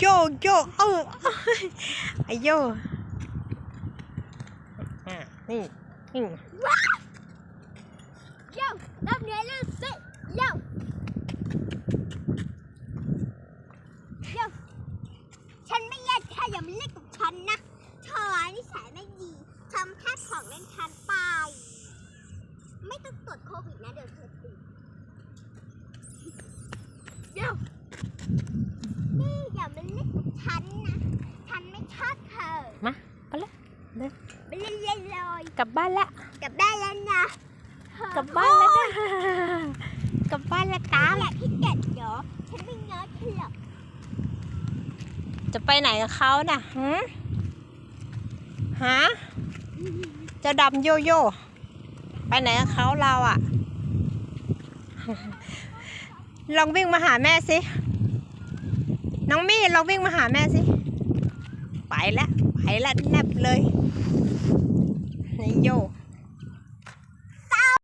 โยโยเออไอโยอะนี่นี่โย่รับเนื้อเรื่องสิโย่โย่ฉันไม่อยากเธออย่ามาเล่นกับฉันนะเธอนิสัยไม่ดีทำแค่ของเล่นฉันไป ไม่ต้องตรวจโควิดนะเดี๋ยวเธอติดโย่นี่อย่ามาเล่นกับ ฉันนะ ฉันไม่ชอบเธอ มาไปละไม่เล่นเล่นเลยกลับบ้านละกลับได้แล้วนะเธอกลับบ้านแล้วนะกลับบ้านละตามอยากที่เด็ดเหรอฉันไม่ง้อเธอหรอกจะไปไหนกับเขาน่ะหืมฮะเจะดำโยโย่ไปไหนกับเขาเราอะ ลองวิ่งมาหาแม่สิ น้องมี่ลองวิ่งมาหาแม่สิ ไปแล้ว ไปแล้วแนบเลยนี่โย